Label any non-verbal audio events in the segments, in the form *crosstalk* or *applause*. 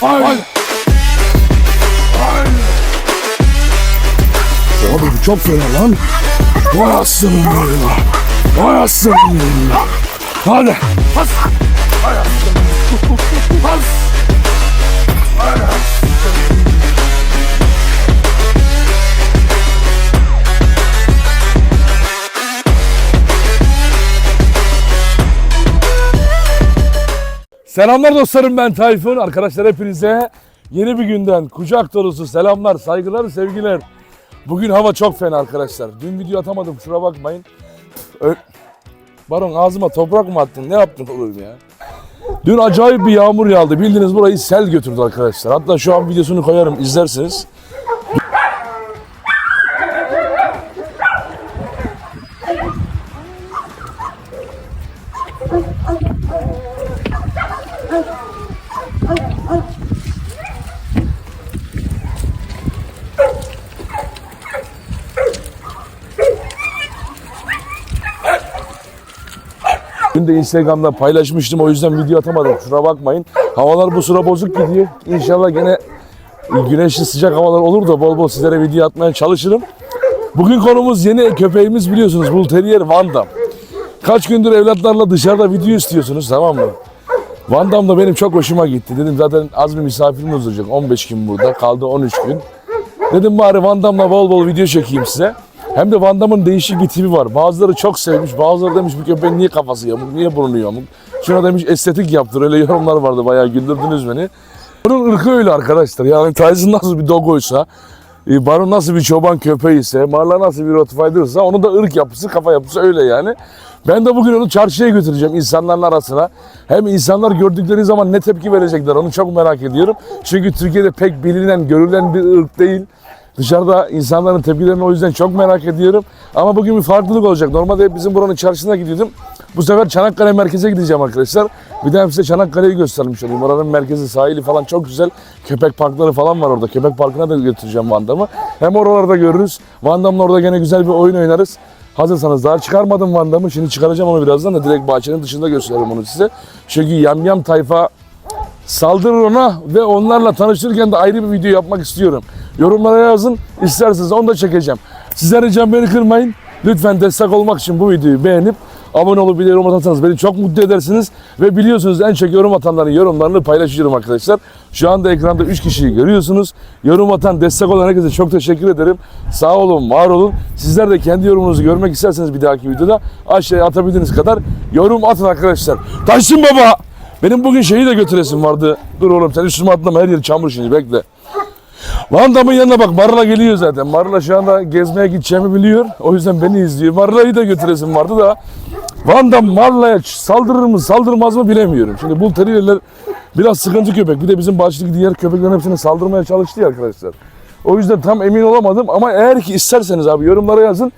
Haydi. Haydi. Abi bu çok fena lan. Vay aslanım benim. Vay aslanım benim. Hadi. Bas. Vay aslanım. Selamlar dostlarım ben Tayfun. Arkadaşlar hepinize yeni bir günden kucak dolusu selamlar, saygılar, sevgiler. Bugün hava çok fena arkadaşlar. Dün video atamadım kusura bakmayın. Ö- Baron ağzıma toprak mı attın? Ne yaptın oğlum ya? Dün acayip bir yağmur yağdı. Bildiğiniz burayı sel götürdü arkadaşlar. Hatta şu an videosunu koyarım izlersiniz. Instagram'da paylaşmıştım o yüzden video atamadım. Kusura bakmayın. Havalar bu sıra bozuk gidiyor. İnşallah gene güneşli sıcak havalar olur da bol bol sizlere video atmaya çalışırım. Bugün konumuz yeni köpeğimiz biliyorsunuz Bull Terrier Van Dam. Kaç gündür evlatlarla dışarıda video istiyorsunuz tamam mı? Van Dam da benim çok hoşuma gitti. Dedim zaten az bir misafirimiz olacak. 15 gün burada kaldı 13 gün. Dedim bari Van Dam'la bol bol video çekeyim size. Hem de Van Dam'ın değişik bir tipi var. Bazıları çok sevmiş, bazıları demiş bu köpeğin niye kafası yamuk, niye burnu yamuk. Şuna demiş estetik yaptır, öyle yorumlar vardı bayağı güldürdünüz beni. Bunun ırkı öyle arkadaşlar. Yani Tyson nasıl bir dogoysa, e, Baron nasıl bir çoban köpeği ise, Marla nasıl bir Rottweiler'sa onun da ırk yapısı, kafa yapısı öyle yani. Ben de bugün onu çarşıya götüreceğim insanların arasına. Hem insanlar gördükleri zaman ne tepki verecekler onu çok merak ediyorum. Çünkü Türkiye'de pek bilinen, görülen bir ırk değil. Dışarıda insanların tepkilerini o yüzden çok merak ediyorum. Ama bugün bir farklılık olacak. Normalde bizim buranın çarşısına gidiyordum. Bu sefer Çanakkale merkeze gideceğim arkadaşlar. Bir de size Çanakkale'yi göstermiş olayım. Oranın merkezi, sahili falan çok güzel. Köpek parkları falan var orada. Köpek parkına da götüreceğim Van Dam'ı. Hem oralarda görürüz. Van Dam'la orada gene güzel bir oyun oynarız. Hazırsanız daha çıkarmadım Van Dam'ı. Şimdi çıkaracağım onu birazdan da direkt bahçenin dışında gösteririm onu size. Çünkü yamyam tayfa saldırır ona ve onlarla tanıştırırken de ayrı bir video yapmak istiyorum. Yorumlara yazın. isterseniz onu da çekeceğim. Sizler ricam beni kırmayın. Lütfen destek olmak için bu videoyu beğenip abone olup bir yorum atarsanız beni çok mutlu edersiniz. Ve biliyorsunuz en çok yorum atanların yorumlarını paylaşıyorum arkadaşlar. Şu anda ekranda 3 kişiyi görüyorsunuz. Yorum atan, destek olan herkese çok teşekkür ederim. Sağ olun, var olun. Sizler de kendi yorumunuzu görmek isterseniz bir dahaki videoda aşağıya atabildiğiniz kadar yorum atın arkadaşlar. Taşsın baba! Benim bugün şeyi de götüresim vardı. Dur oğlum sen üstüme atlama her yer çamur şimdi bekle. Van Dam'ın yanına bak Marla geliyor zaten. Marla şu anda gezmeye gideceğimi biliyor. O yüzden beni izliyor. Marla'yı da götüresim vardı da. Van Dam Marla'ya saldırır mı saldırmaz mı bilemiyorum. Şimdi Bull Terrier'ler biraz sıkıntı köpek. Bir de bizim bahçedeki diğer köpeklerin hepsine saldırmaya çalıştı ya arkadaşlar. O yüzden tam emin olamadım ama eğer ki isterseniz abi yorumlara yazın.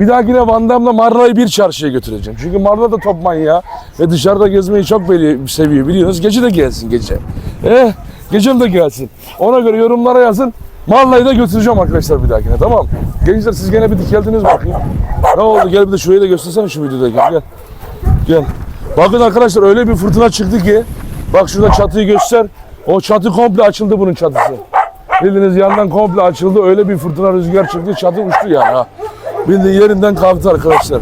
Bir dahakine Van Dam'la Marla'yı bir çarşıya götüreceğim. Çünkü Marla da top manyağı ve dışarıda gezmeyi çok seviyor biliyorsunuz. Gece de gelsin gece. Eh, gece de gelsin. Ona göre yorumlara yazın. Marla'yı da götüreceğim arkadaşlar bir dahakine tamam. Gençler siz gene bir dikeldiniz bakayım. Ne oldu gel bir de şurayı da göstersene şu videoda gel. Gel. Gel. Bakın arkadaşlar öyle bir fırtına çıktı ki. Bak şurada çatıyı göster. O çatı komple açıldı bunun çatısı. Bildiğiniz yandan komple açıldı. Öyle bir fırtına rüzgar çıktı. Çatı uçtu yani ha. Bildiğin yerinden kalktı arkadaşlar.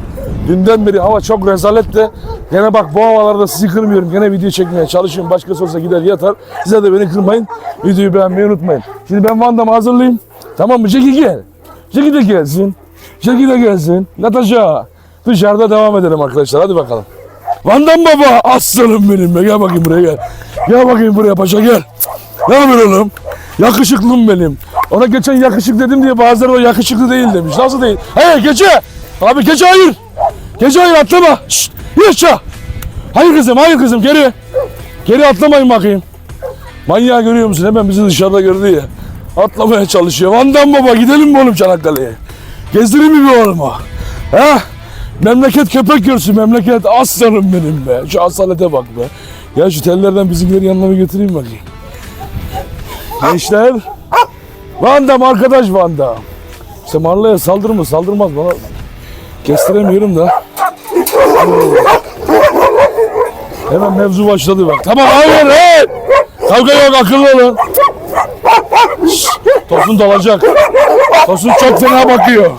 Dünden beri hava çok rezalet de gene bak bu havalarda sizi kırmıyorum. Gene video çekmeye çalışıyorum. Başkası olsa gider yatar. Size de beni kırmayın. Videoyu beğenmeyi unutmayın. Şimdi ben Van Dam'ı hazırlayayım. Tamam mı? Jackie gel. Jackie de gelsin. Jackie de gelsin. Natasha. Dışarıda devam edelim arkadaşlar. Hadi bakalım. Van Dam baba aslanım benim be. Gel bakayım buraya gel. Gel bakayım buraya paşa gel. Ne yapıyorsun oğlum? Yakışıklım benim. Ona geçen yakışık dedim diye bazıları o yakışıklı değil demiş. Nasıl değil? Hey gece. Abi gece hayır. Gece hayır atlama. Şşt. Yaşa. Hayır kızım hayır kızım geri. Geri atlamayın bakayım. Manyağı görüyor musun? Hemen bizi dışarıda gördü ya. Atlamaya çalışıyor. Van Dam baba gidelim mi oğlum Çanakkale'ye? Gezdireyim mi bir oğluma? Ha? Memleket köpek görsün memleket aslanım benim be. Şu asalete bak be. Ya şu tellerden bizimkileri yanına bir götüreyim bakayım. Gençler. Van Dam arkadaş Van Dam. İşte Marla'ya saldırır mı saldırmaz bana. Kestiremiyorum da. Hemen mevzu başladı bak. Tamam hayır hey. Kavga yok akıllı olun. Tosun dalacak. Tosun çok fena bakıyor.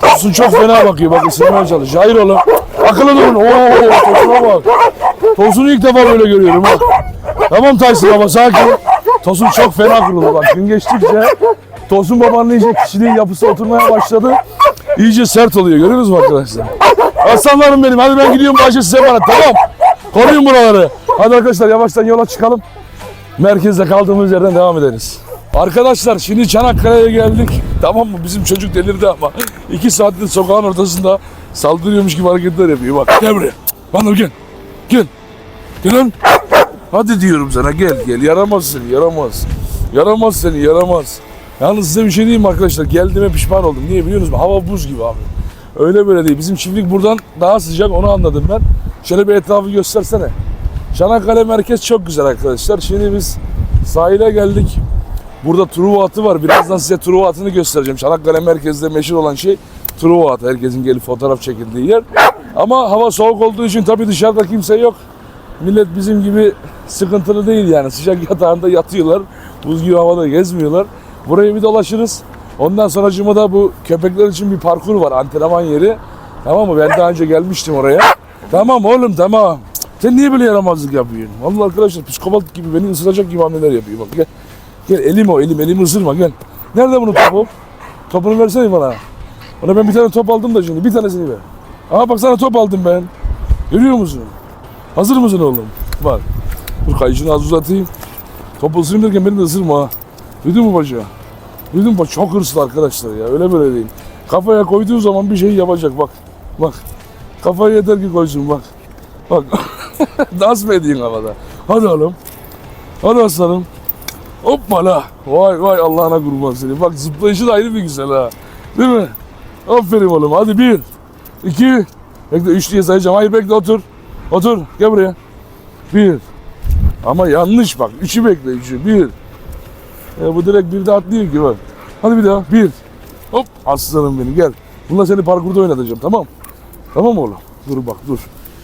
Tosun çok fena bakıyor. Bak ısırmaya çalışıyor. Hayır oğlum. Akıllı durun. Oo, Tosun'a bak. Tosun'u ilk defa böyle görüyorum bak. Tamam Tyson baba sakin. Tosun çok fena kuruldu bak. Gün geçtikçe Tosun babanın iyice kişiliği yapısı oturmaya başladı. İyice sert oluyor. Görüyorsunuz mu arkadaşlar? Aslanlarım benim. Hadi ben gidiyorum. Bahçe size emanet. Tamam. Koruyun buraları. Hadi arkadaşlar yavaştan yola çıkalım. Merkezde kaldığımız yerden devam ederiz. Arkadaşlar şimdi Çanakkale'ye geldik. Tamam mı? Bizim çocuk delirdi ama. iki saattir sokağın ortasında saldırıyormuş gibi hareketler yapıyor. Bak gel buraya. Bana gel. Gel. Gel lan. Hadi diyorum sana gel gel. Yaramaz seni yaramaz. Yaramaz seni yaramaz. Yalnız size bir şey diyeyim arkadaşlar? Geldiğime pişman oldum. Niye biliyor musunuz? Hava buz gibi abi. Öyle böyle değil. Bizim çiftlik buradan daha sıcak onu anladım ben. Şöyle bir etrafı göstersene. Çanakkale merkez çok güzel arkadaşlar. Şimdi biz sahile geldik. Burada Truva atı var. Birazdan size Truva atını göstereceğim. Çanakkale merkezde meşhur olan şey Truva atı. Herkesin gelip fotoğraf çekildiği yer. Ama hava soğuk olduğu için tabii dışarıda kimse yok. Millet bizim gibi sıkıntılı değil yani. Sıcak yatağında yatıyorlar. Buz gibi havada gezmiyorlar. Burayı bir dolaşırız. Ondan sonra da bu köpekler için bir parkur var. Antrenman yeri. Tamam mı? Ben daha önce gelmiştim oraya. Tamam oğlum tamam. Sen niye böyle yaramazlık yapıyorsun? Vallahi arkadaşlar psikopat gibi beni ısıracak gibi hamleler yapıyor. Bak gel. Gel elim o elim elimi ısırma gel. Nerede bunun topu? Topunu versene bana. Ona ben bir tane top aldım da şimdi bir tanesini ver. Aha bak sana top aldım ben. Görüyor musun? Hazır mısın oğlum? Bak. Dur kayışını az uzatayım. Topu ısırayım derken beni de ısırma ha. Duydun mu paşa? Duydun mu? Çok hırslı arkadaşlar ya. Öyle böyle değil. Kafaya koyduğu zaman bir şey yapacak bak. Bak. Kafaya yeter ki koysun bak. Bak. *laughs* Dans mı ediyorsun havada? Hadi oğlum. Hadi aslanım. Hoppala. Vay vay Allah'ına kurban seni. Bak zıplayışı da ayrı bir güzel ha. Değil mi? Aferin oğlum. Hadi bir. iki. Bekle üç diye sayacağım. Hayır bekle otur. Otur. Gel buraya. Bir. Ama yanlış bak. Üçü bekle. Üçü. Bir. E, bu direkt bir de atlıyor ki bak. Hadi bir daha. Bir. Hop. Aslanım benim gel. Bununla seni parkurda oynatacağım tamam. Tamam oğlum. Dur bak dur.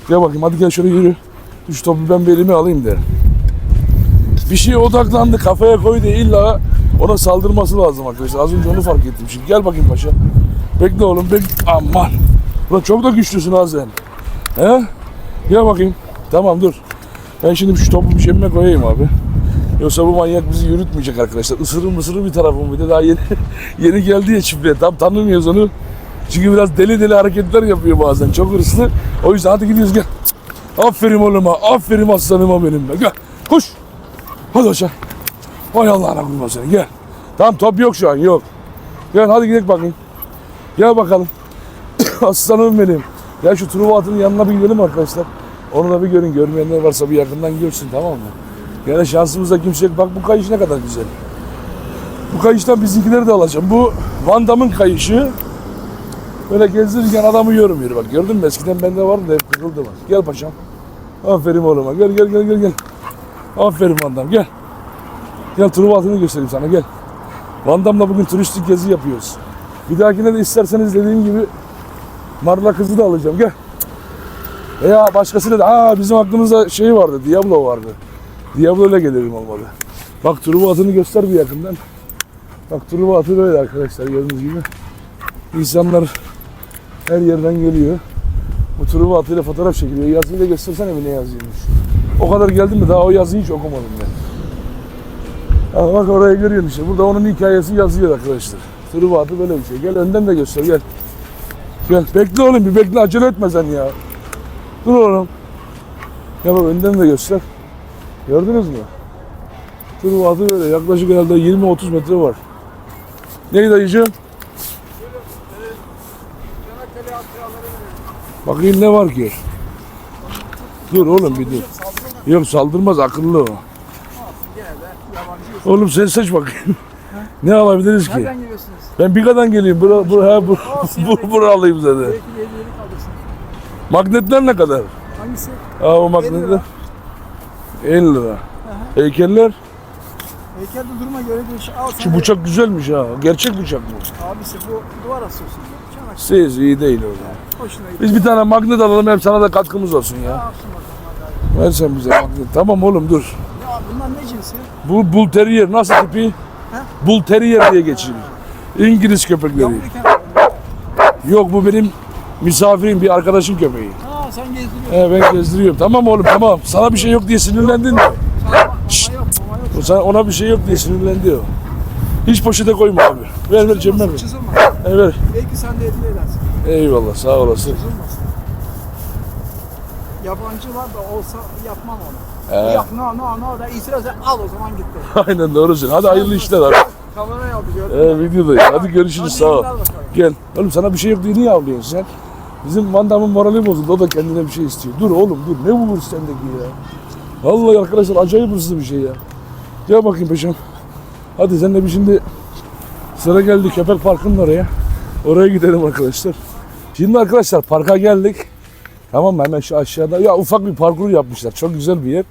Gel bakayım hadi gel şöyle yürü. Üç topu ben bir elime alayım de. Bir şeye odaklandı kafaya koydu illa ona saldırması lazım arkadaşlar. Az önce onu fark ettim. Şimdi gel bakayım paşa. Bekle oğlum bek. Aman. Ulan çok da güçlüsün ha sen. He? Gel bakayım. Tamam dur. Ben şimdi şu topu bir cebime koyayım abi. Yoksa bu manyak bizi yürütmeyecek arkadaşlar. Isırır mısırır bir tarafım bir de daha yeni *laughs* yeni geldi ya çiftliğe. Tam tanımıyoruz onu. Çünkü biraz deli deli hareketler yapıyor bazen. Çok hırslı. O yüzden hadi gidiyoruz gel. Aferin oğluma. Aferin aslanıma benim be. Gel. Koş. Hadi aşağı. Vay Allah'ına kurban seni. Gel. Tamam top yok şu an yok. Gel hadi gidelim bakayım. Gel bakalım. *coughs* Aslanım benim. Gel şu Truva yanına bir gidelim arkadaşlar. Onu da bir görün. Görmeyenler varsa bir yakından görsün tamam mı? Gene şansımızda kimse yok. Bak bu kayış ne kadar güzel. Bu kayıştan bizimkileri de alacağım. Bu Van Damme'ın kayışı. Böyle gezdirirken adamı yormuyor bak. Gördün mü? Eskiden bende vardı da hep kırıldı bak. Gel paşam. Aferin oğluma. Gel gel gel gel gel. Aferin Van Damme gel. Gel Truva atını göstereyim sana gel. Van Damme'la bugün turistik gezi yapıyoruz. Bir dahakine de isterseniz dediğim gibi Marla kızı da alacağım gel. Veya başkasıyla da aa bizim aklımızda şey vardı Diablo vardı. Diablo ile gelirim olmalı. Bak Truva atını göster bir yakından. Bak Truva atı böyle arkadaşlar gördüğünüz gibi. İnsanlar her yerden geliyor. Bu Truva atıyla fotoğraf çekiliyor. Yazıyı da göstersene bir ne yazıyormuş. O kadar geldim mi daha o yazıyı hiç okumadım ben. Ha, bak oraya görüyorsun işte. Burada onun hikayesi yazıyor arkadaşlar. Truva atı böyle bir şey. Gel önden de göster gel. Gel bekle oğlum bir bekle acele etme sen ya. Dur oğlum. Ya bak önden de göster. Gördünüz mü? Truva atı böyle yaklaşık herhalde 20-30 metre var. Neydi dayıcığım? Bakayım ne var ki? Dur oğlum bir dur. Yok saldırmaz akıllı o. Oğlum sen seç bakayım. *laughs* ne alabiliriz ki? Nereden geliyorsunuz? Ben Biga'dan geleyim. Bura, bura, ha, bura, bura, bura alayım zaten. Belki bir hediyelik alırsın. Magnetler ne kadar? Hangisi? Aa, o magnetler. Lira. 50 lira. Heykeller. Heykelde duruma göre değişir. Al Şu sana. bıçak güzelmiş ha. Gerçek bıçak bu. Abisi bu duvar asıyorsun. ya. Çanak. Siz iyi değil o zaman. Hoşuna gidiyor. Biz bir tane magnet alalım hem sana da katkımız olsun ya. Yapsın bakalım. Ver sen bize. Bak, Tamam oğlum dur. Ya bunlar ne cinsi? Bu Bull Terrier nasıl tipi? Bull Terrier diye geçiyor. İngiliz köpekleri. Kenarı. Yok bu benim misafirim bir arkadaşın köpeği. Ha sen gezdiriyorsun. He ben gezdiriyorum. Tamam oğlum tamam. Sana bir şey yok diye sinirlendin mi? Yok. O Sana, ona bir şey yok diye sinirlendi o. Hiç poşete koyma abi. Ver ver cebime ver. Çizilmez. He, ver. Belki sen de hediye edersin. Eyvallah sağ olasın. Çizilmez. Yabancılar da olsa yapmam onu. He. Yok no no no da itiraz et, al o zaman gitti. *laughs* Aynen doğrusun. Hadi hayırlı işler abi. Kamerayı aldı gördün mü? He, videodayız. Hadi görüşürüz sağ ol. Gel. Oğlum sana bir şey yok diye niye ağlıyorsun sen? Bizim Van Damme'ın morali bozuldu. O da kendine bir şey istiyor. Dur oğlum dur. Ne bu hırs sendeki ya? Vallahi arkadaşlar acayip hırslı bir şey ya. Gel bakayım peşim. Hadi sen de bir şimdi sıra geldi köpek parkının oraya. Oraya gidelim arkadaşlar. Şimdi arkadaşlar parka geldik. Tamam mı? Hemen şu aşağıda. Ya ufak bir parkur yapmışlar. Çok güzel bir yer.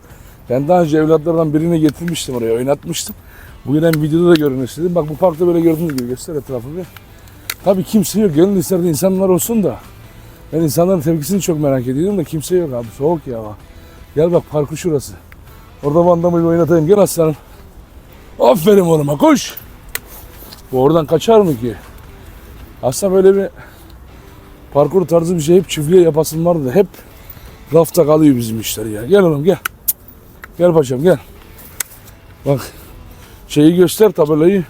Ben daha önce evlatlardan birini getirmiştim oraya. Oynatmıştım. Bugün hem videoda da görün istedim. Bak bu parkta böyle gördüğünüz gibi göster etrafı bir. Tabii kimse yok. Gönül isterdi insanlar olsun da. Ben insanların tepkisini çok merak ediyorum da kimse yok abi. Soğuk ya. Gel bak parkur şurası. Orada bandamayı oynatayım. Gel aslanım. Aferin oğluma koş. Bu oradan kaçar mı ki? Aslında böyle bir parkur tarzı bir şey hep çiftliğe yapasın vardı. da Hep rafta kalıyor bizim işler ya. Gel oğlum gel. Gel paşam gel. Bak şeyi göster tabelayı.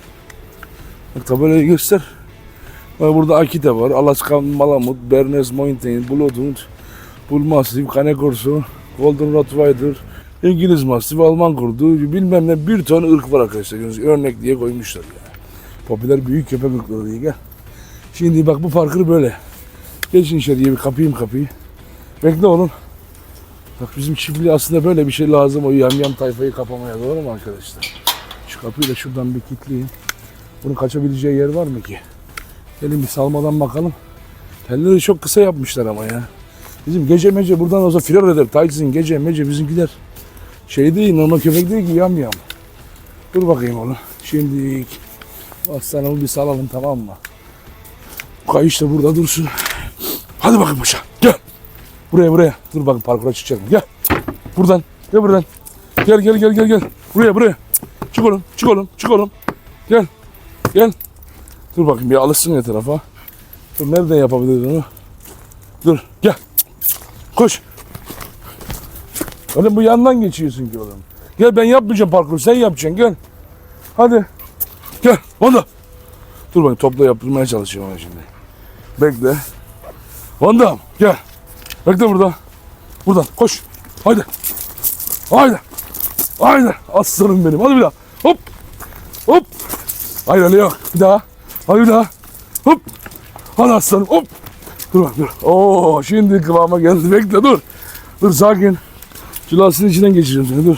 Bak tabelayı göster. Burada Akita var. Alaskan Malamut, Bernese Mountain, Bloodhound, Bull Mastiff, Cane Corso, Golden Rottweiler, İngiliz Mastiff, Alman Kurdu, bilmem ne bir ton ırk var arkadaşlar. Gibi Örnek diye koymuşlar ya. Popüler büyük köpek ırkları diye gel. Şimdi bak bu parkur böyle. Geçin içeriye bir kapayım kapıyı. Bekle oğlum. Bak bizim çiftliğe aslında böyle bir şey lazım o yamyam tayfayı kapamaya doğru mu arkadaşlar? Şu kapıyı da şuradan bir kilitleyeyim. Bunun kaçabileceği yer var mı ki? Gelin bir salmadan bakalım. Telleri çok kısa yapmışlar ama ya. Bizim gece mece buradan olsa firar eder. Tyson gece mece bizimkiler. Şey değil normal köpek değil ki yam yam. Dur bakayım oğlum. Şimdi aslanımı bir salalım tamam mı? Kayış da burada dursun. Hadi bakayım paşa. Gel. Buraya buraya. Dur bakın parkura çıkacak mı? Gel. Buradan. Gel buradan. Gel gel gel gel gel. Buraya buraya. Çık oğlum. Çık oğlum. Çık oğlum. Gel. Gel. Dur bakayım bir alışsın ya tarafa. Dur nereden yapabiliriz onu? Dur gel. Koş. Oğlum bu yandan geçiyorsun ki oğlum. Gel ben yapmayacağım parkuru sen yapacaksın gel. Hadi. Gel. Vanda. Dur bakayım topla yaptırmaya çalışıyorum onu şimdi. Bekle. Vandam gel. Bekle burada. Buradan koş. Haydi. Haydi. Haydi. Aslanım benim. Hadi bir daha. Hop. Hop. Hayır yok. Bir daha. Daha. Hop. Hadi aslanım. Hop. Dur bak dur. Oo şimdi kıvama geldi. Bekle dur. Dur sakin. Şu lastiğin içinden geçireceğim seni dur.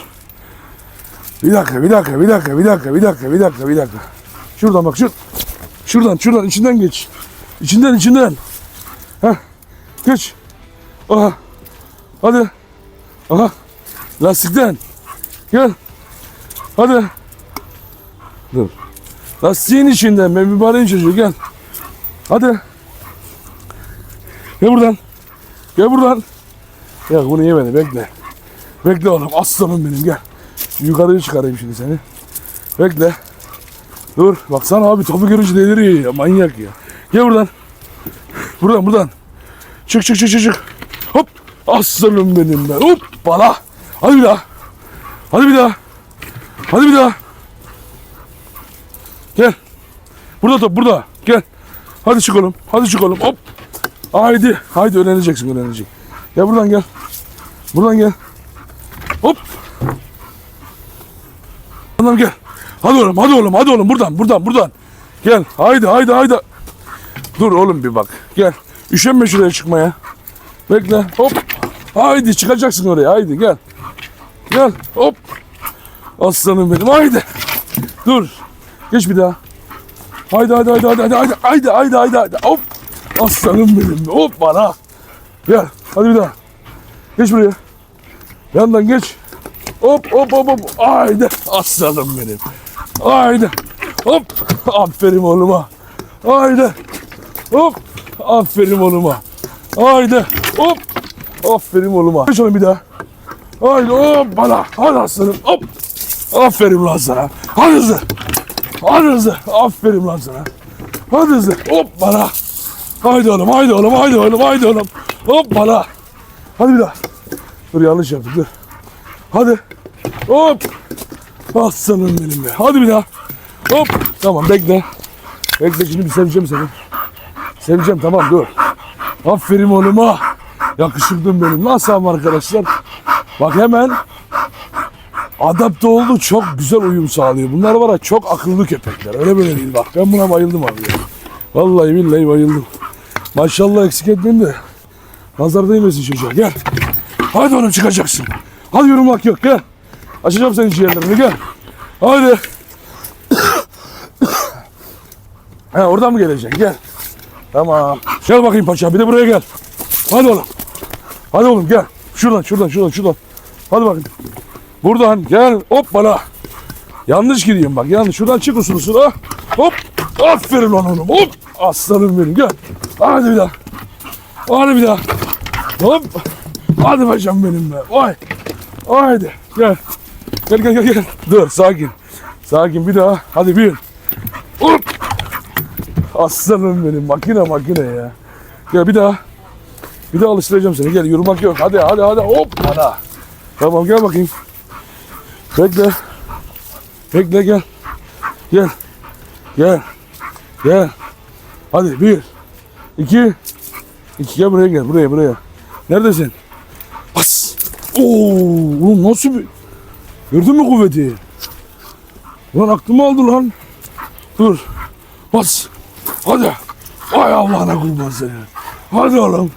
Bir dakika, bir dakika, bir dakika, bir dakika, bir dakika, bir dakika, bir dakika. Şuradan bak, şur. Şuradan, şuradan, içinden geç. İçinden, içinden. Heh. Geç. Aha. Hadi. Aha. Lastikten. Gel. Hadi. Dur. Lastiğin içinden. Ben mübareğin çocuğu gel. Hadi. Gel buradan. Gel buradan. Ya bunu yemedi bekle. Bekle oğlum aslanım benim gel. Yukarıya çıkarayım şimdi seni. Bekle. Dur baksana abi topu görünce deliriyor ya manyak ya. Gel buradan. Buradan buradan. Çık çık çık çık çık. Hop. Aslanım benim be. Hop bala. Hadi bir daha. Hadi bir daha. Hadi bir daha. Gel. Burada top burada. Gel. Hadi çık oğlum. Hadi çık oğlum. Hop. Haydi. Haydi öğreneceksin öğrenecek. Gel buradan gel. Buradan gel. Hop. Buradan gel. Hadi oğlum hadi oğlum hadi oğlum buradan buradan buradan. Gel. Haydi haydi haydi. Dur oğlum bir bak. Gel. Üşenme şuraya çıkmaya. Bekle. Hop. Haydi çıkacaksın oraya. Haydi gel. Gel. Hop. Aslanım benim. Haydi. Dur. Geç bir daha. Haydi haydi haydi haydi haydi haydi haydi haydi haydi. Hop. Aslanım benim. Hop bana. Gel. Hadi bir daha. Geç buraya. Yandan geç. Hop hop hop hop. Haydi. Aslanım benim. Haydi. Hop. Aferin oğluma. Haydi. Hop. Aferin oğluma. Haydi. Hop. Aferin oğluma. Geç oğlum bir daha. Haydi hop bana. Hadi aslanım hop. Aferin lan sana. Hadi hızlı. Hadi hızlı. Aferin lan sana. Hadi hızlı. Hop bana. Haydi oğlum haydi oğlum haydi oğlum haydi oğlum. Hop bana. Hadi bir daha. Dur yanlış yaptık dur. Hadi. Hop. Aslanım benim be. Hadi bir daha. Hop. Tamam bekle. Bekle şimdi bir seveceğim seni. Seveceğim tamam dur. Aferin oğluma. Yakışıklım benim. Nasıl arkadaşlar? Bak hemen adapte oldu. Çok güzel uyum sağlıyor. Bunlar var ya çok akıllı köpekler. Öyle böyle değil bak. Ben buna bayıldım abi. ya. Vallahi billahi bayıldım. Maşallah eksik etmeyin de. Nazar değmesin çocuğa. Gel. Hadi oğlum çıkacaksın. Hadi yorulmak yok gel. Açacağım senin ciğerlerini gel. Hadi. He *coughs* oradan mı geleceksin? Gel. Tamam. Gel bakayım paşa bir de buraya gel. Hadi oğlum. Hadi oğlum gel. Şuradan şuradan şuradan şuradan. Hadi bakayım. Buradan gel. Hop bana. Yanlış gidiyorum bak yanlış. Şuradan çık usul usul. ha. Hop. Aferin lan oğlum. Hop. Aslanım benim gel. Hadi bir daha. Hadi bir daha. Hop. Hadi paşam benim be. Vay. Haydi. Gel. Gel gel gel gel. Dur sakin. Sakin bir daha. Hadi bir. Hop. Aslanım benim. Makine makine ya. Gel bir daha. Bir daha alıştıracağım seni. Gel yürümek yok. Hadi hadi hadi. Hop. Bana. Tamam gel bakayım. Bekle. Bekle gel. Gel. Gel. Gel. Hadi bir. iki, iki gel buraya gel. Buraya buraya. Neredesin? Bas. Oo, oğlum nasıl bir... Gördün mü kuvveti? Ulan aklımı aldı lan. Dur. Bas. Hadi. Ay Allah'ına kurban seni. Hadi oğlum.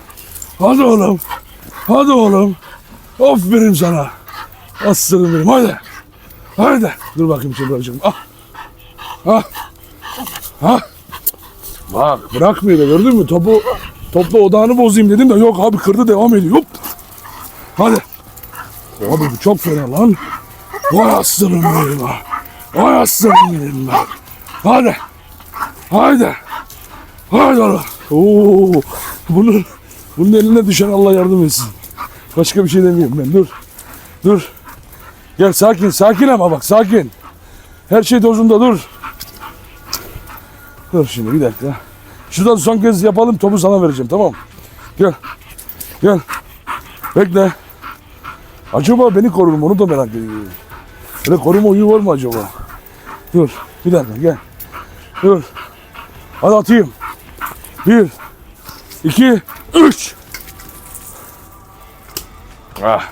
Hadi oğlum. Hadi oğlum. Aferin sana. Aslanım benim. Hadi. Hadi. Dur bakayım şimdi hocam. Ah. Ah. Ah. Bak bırakmıyor da gördün mü? Topu topla odağını bozayım dedim de yok abi kırdı devam ediyor. Hop. Hadi. Abi bu çok fena lan. Vay aslanım benim ha. Vay aslanım benim ha. Hadi. Haydi. Haydi oğlum. Oo. Bunun, bunun eline düşen Allah yardım etsin. Başka bir şey demiyorum ben. Dur. Dur. Gel sakin. Sakin ama bak sakin. Her şey dozunda dur. Dur şimdi bir dakika. Şuradan son kez yapalım topu sana vereceğim tamam? Gel. Gel. Bekle. Acaba beni korur mu? Onu da merak ediyorum. Böyle koruma uyu var mı acaba? Dur. Bir dakika gel. Dur. Hadi atayım. Bir. iki, Üç. Ah.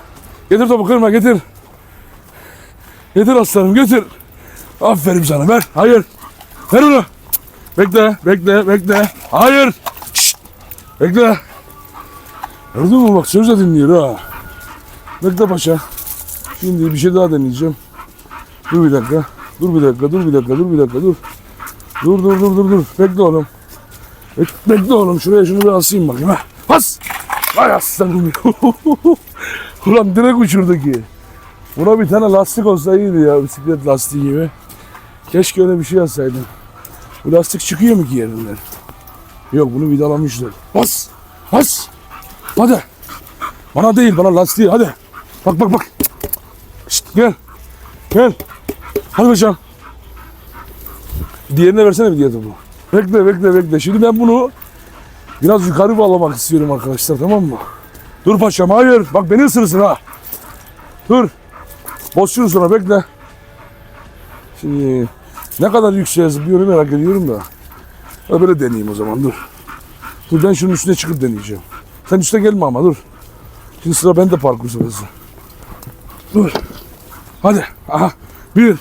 Getir topu kırma getir. Getir aslanım getir. Aferin sana ver. Hayır. Ver onu. Bekle, bekle, bekle. Hayır. Şşt. Bekle. Gördün mü bak söz de dinliyor ha. Bekle paşa. Şimdi bir şey daha deneyeceğim. Dur bir dakika. Dur bir dakika, dur bir dakika, dur bir dakika, dur. Dur, dur, dur, dur, dur. Bekle oğlum. Bek- bekle oğlum. Şuraya şunu bir asayım bakayım ha. Has! Vay aslanım. *laughs* Ulan direkt uçurdu ki. Buna bir tane lastik olsa iyiydi ya. Bisiklet lastiği gibi. Keşke öyle bir şey yazsaydım. Bu lastik çıkıyor mu ki yerinden? Yok bunu vidalamışlar. Bas! Bas! Hadi! Bana değil bana lastiği hadi. Bak bak bak. Şşt gel. Gel. Hadi hocam. Diğerine versene bir diğer topu. Bekle bekle bekle. Şimdi ben bunu biraz yukarı bağlamak istiyorum arkadaşlar tamam mı? Dur paşam hayır. Bak beni ısırırsın ha. Dur. Bozsun sonra bekle. Şimdi ne kadar yükseğe zıplıyor merak ediyorum da. Ha, Böyle deneyeyim o zaman dur. Dur ben şunun üstüne çıkıp deneyeceğim. Sen üstüne gelme ama dur. Şimdi sıra bende parkur sırası. Dur. Hadi. Aha. Bir,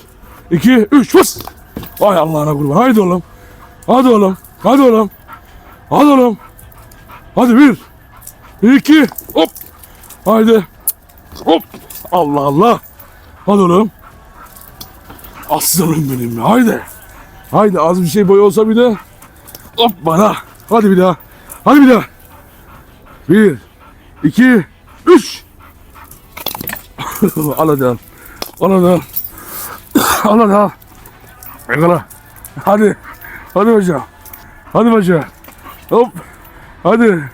iki, üç. Fıs. Ay Allah'ına kurban. Haydi oğlum. Hadi oğlum. Hadi oğlum. Hadi oğlum. Hadi bir. iki. Hop. Haydi. Hop. Allah Allah. Hadi oğlum. Aslanım benim. ya. Haydi. Haydi az bir şey boy olsa bir de. Hop bana. Hadi bir daha. Hadi bir daha. Bir. iki, Üç. *laughs* al hadi al. Al hadi al. *coughs* al hadi al. Yakala. Hadi. Hadi hocam. Hadi hocam. Hop. Hadi.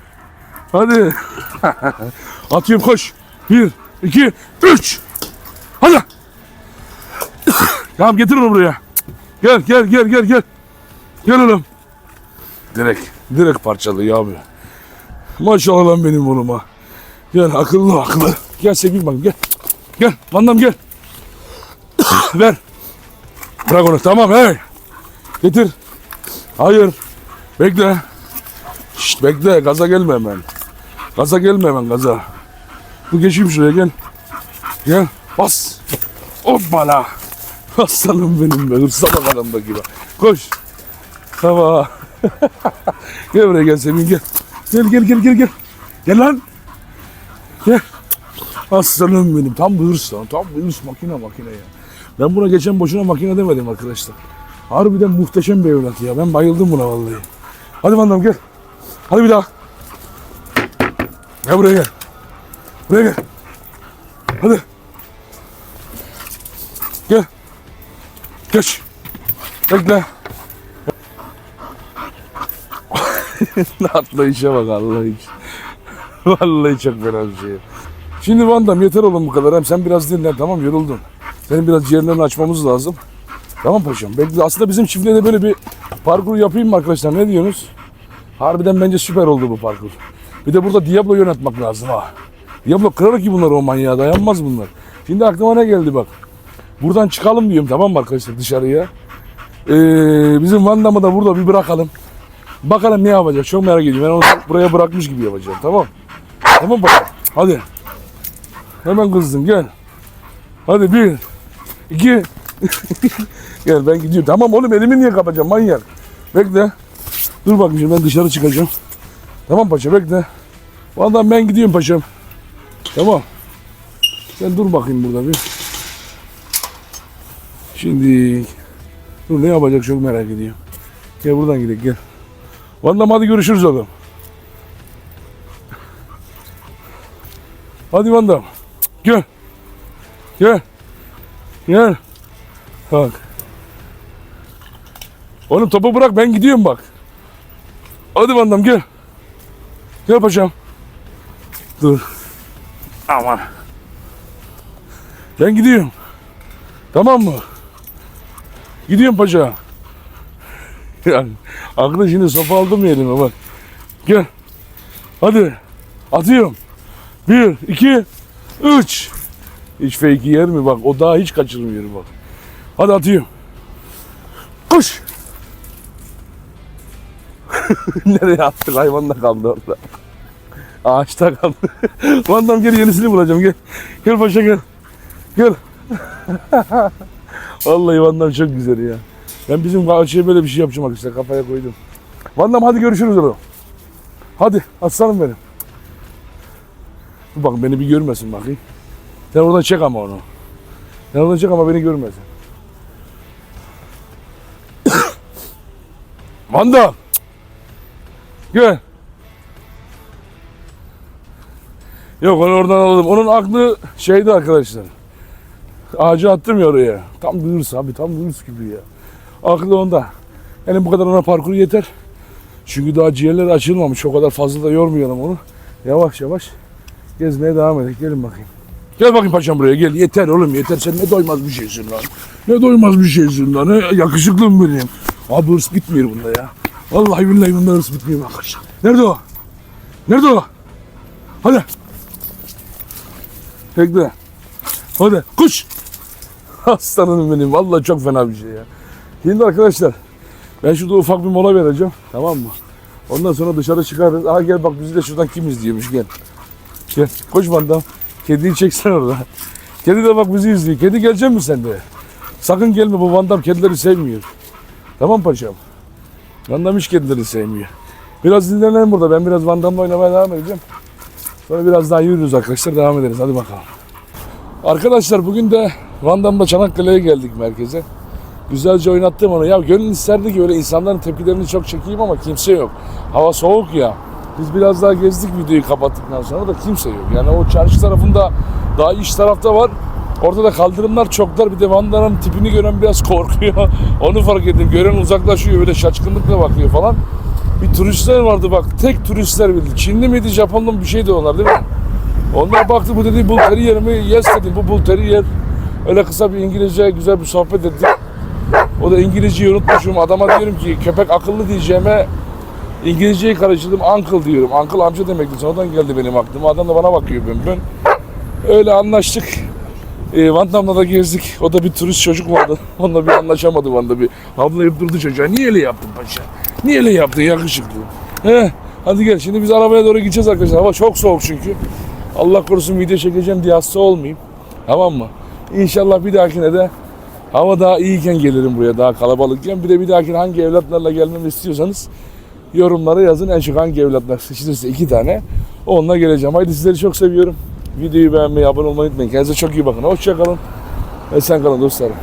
Hadi. *laughs* Atıyorum koş. Bir, iki, üç. Hadi. tamam getir onu buraya. Gel gel gel gel gel. Gel oğlum. Direkt, direkt parçalıyor abi. Maşallah lan benim oğluma. Gel akıllı akıllı. Gel seveyim bakayım gel. Gel Vandam gel. *coughs* Ver. Bırak onu tamam hey. Getir. Hayır. Bekle. Şşt bekle gaza gelme hemen. Gaza gelme hemen gaza. Bu geçeyim şuraya gel. Gel. Bas. Hoppala. Aslanım benim be. Hırsa bakalım da gibi. Koş. Tamam. *laughs* gel buraya gel Semih gel. Gel gel gel gel gel. Gel lan. Gel. Aslanım benim. Tam bir hırs lan. Tam bir hırs makine makine ya. Ben buna geçen boşuna makine demedim arkadaşlar. Harbiden muhteşem bir evlat ya. Ben bayıldım buna vallahi. Hadi Vandam gel. Hadi bir daha. Gel buraya gel. Buraya gel. Hadi. Geç. Bekle. *laughs* Atlayışa bak Allah için. Vallahi çok fena bir şey. Şimdi Vandam yeter oğlum bu kadar. Hem sen biraz dinlen tamam yoruldun. Senin biraz ciğerlerini açmamız lazım. Tamam paşam. Bekle. Aslında bizim çiftliğe de böyle bir parkur yapayım mı arkadaşlar? Ne diyorsunuz? Harbiden bence süper oldu bu parkur. Bir de burada Diablo'yu yönetmek lazım ha. Diablo kırar ki bunlar o manyağa dayanmaz bunlar. Şimdi aklıma ne geldi bak. Buradan çıkalım diyorum tamam mı arkadaşlar dışarıya. Ee, bizim Van Dam'ı da burada bir bırakalım. Bakalım ne yapacak çok merak ediyorum. Ben onu buraya bırakmış gibi yapacağım tamam. Tamam bakalım. Hadi. Hemen kızdın gel. Hadi bir, iki. *laughs* gel ben gidiyorum. Tamam oğlum elimi niye kapacağım manyak. Bekle. Dur bakayım şimdi ben dışarı çıkacağım. Tamam paşa bekle. Vallahi ben gidiyorum paşam. Tamam. Sen dur bakayım burada bir. Şimdi dur ne yapacak çok merak ediyorum. Gel buradan gidelim gel. Vallahi hadi görüşürüz oğlum. Hadi Vandam. Gel. Gel. Gel. Bak. Oğlum topu bırak ben gidiyorum bak. Hadi Vandam gel. Gel paşam. Dur. Aman. Ben gidiyorum. Tamam mı? Gidiyorum paşa. Yani aklı şimdi sopa aldım elime bak. Gel. Hadi. Atıyorum. Bir, iki, üç. Hiç fake yer mi bak? O daha hiç kaçırmıyor bak. Hadi atıyorum. Koş. *laughs* Nereye attık? Hayvan da kaldı orada. Ağaçta kaldı. *laughs* Vandam gel yenisini bulacağım gel. Gel paşa gel. Gel. *laughs* Vallahi Vandam çok güzel ya. Ben bizim ağaçıya böyle bir şey yapacağım arkadaşlar kafaya koydum. Vandam hadi görüşürüz oğlum. Hadi aslanım benim. Bakın beni bir görmesin bakayım. Sen oradan çek ama onu. Sen oradan çek ama beni görmesin. *coughs* Vandam. Gel. Yok onu oradan alalım. Onun aklı şeydi arkadaşlar. Ağacı attım ya oraya. Tam hırs abi tam hırs gibi ya. Aklı onda. Yani bu kadar ona parkur yeter. Çünkü daha ciğerleri açılmamış. O kadar fazla da yormayalım onu. Yavaş yavaş gezmeye devam edelim. Gelin bakayım. Gel bakayım paşam buraya gel. Yeter oğlum yeter. Sen ne doymaz bir şeysin lan. Ne doymaz bir şeysin lan. Ne yakışıklım benim. Abi hırs bitmiyor bunda ya. Vallahi billahi bunda hırs bitmiyor arkadaşlar. Nerede o? Nerede o? Hadi. Bekle. Hadi kuş. Aslanım benim. Vallahi çok fena bir şey ya. Şimdi arkadaşlar ben şurada ufak bir mola vereceğim. Tamam mı? Ondan sonra dışarı çıkarız. Aha gel bak bizi de şuradan kim izliyormuş gel. Gel. Koş bandam. Kediyi çeksen orada. Kedi de bak bizi izliyor. Kedi gelecek mi sen de? Sakın gelme bu Vandam kedileri sevmiyor. Tamam paşam. Vandam hiç kedileri sevmiyor. Biraz dinlenelim burada. Ben biraz Vandam'la oynamaya devam edeceğim. Sonra biraz daha yürürüz arkadaşlar. Devam ederiz. Hadi bakalım. Arkadaşlar bugün de Vandam'da Çanakkale'ye geldik merkeze. Güzelce oynattım onu. Ya gönül isterdi ki öyle insanların tepkilerini çok çekeyim ama kimse yok. Hava soğuk ya. Biz biraz daha gezdik videoyu kapattıktan sonra da kimse yok. Yani o çarşı tarafında daha iç tarafta var. Orada da kaldırımlar çoklar. Bir de Vanda'nın tipini gören biraz *laughs* korkuyor. Onu fark ettim. Gören uzaklaşıyor böyle şaşkınlıkla bakıyor falan. Bir turistler vardı bak. Tek turistler bildi. Çinli miydi, Japonlu mu bir şeydi onlar değil mi? Onlar baktı bu dedi bul teriyer mi? Yes dedim bu bul teriyer. Öyle kısa bir İngilizce güzel bir sohbet ettik. O da İngilizceyi unutmuşum. Adama diyorum ki köpek akıllı diyeceğime İngilizceyi karıştırdım. Uncle diyorum. Uncle amca demekti. Sonradan geldi benim aklıma. Adam da bana bakıyor ben ben. Öyle anlaştık. E, Van Dam'la da gezdik. O da bir turist çocuk vardı. *laughs* Onunla bir anlaşamadı Van'da bir. Havlayıp durdu çocuğa. Niye öyle yaptın paşa? Niye öyle yaptın yakışıklı? He, hadi gel. Şimdi biz arabaya doğru gideceğiz arkadaşlar. Hava çok soğuk çünkü. Allah korusun video çekeceğim diye hasta olmayayım. Tamam mı? İnşallah bir dahakine de hava daha iyiyken gelirim buraya daha kalabalıkken. Bir de bir dahakine hangi evlatlarla gelmemi istiyorsanız yorumlara yazın. En çok hangi evlatlar seçilirse iki tane. Onunla geleceğim. Haydi sizleri çok seviyorum. Videoyu beğenmeyi, abone olmayı unutmayın. Kendinize çok iyi bakın. Hoşçakalın. Esen kalın dostlarım.